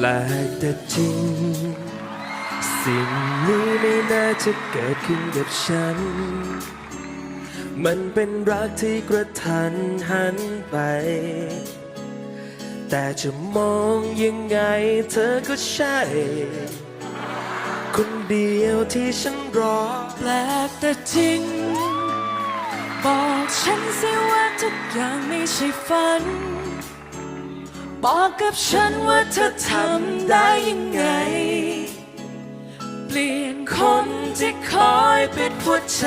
แปลกแต่จริง สิ่งนี้ไม่น่าจะเกิดขึ้นกับฉัน มันเป็นรักที่กระทันหันไป แต่จะมองยังไงเธอก็ใช่ คนเดียวที่ฉันรอแปลกแต่จริง บอกฉันสิว่าทุกอย่างไม่ใช่ฝัน บอกกับฉันว่าเธอทำได้ยังไง เปลี่ยนคนที่คอยปิดหัวใจ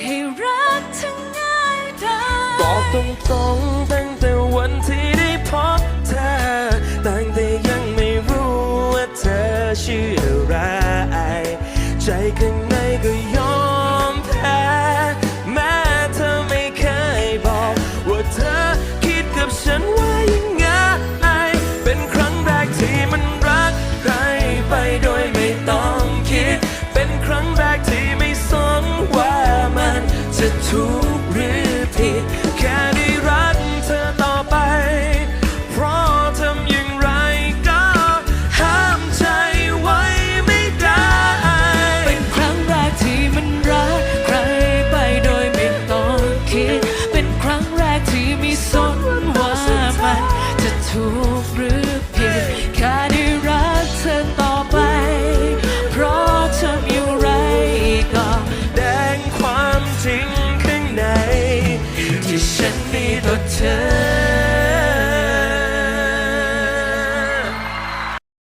ให้รักเธอง่ายได้บอกตรงๆตั้งแต่วันที่ได้พบเธอตั้งแต่ยังไม่รู้ว่าเธอชื่ออะไร ใจข้างในก็ยอม ถูกหรือผิดแค่ได้รักเธอต่อไป เพราะทำอย่างไรก็ห้ามใจไว้ไม่ได้ เป็นครั้งแรกที่มันรักใครไปโดยไม่ต้องคิด เป็นครั้งแรกที่ม่สนว่ามันจะถูกหรือ ฉันมีต่อเธอ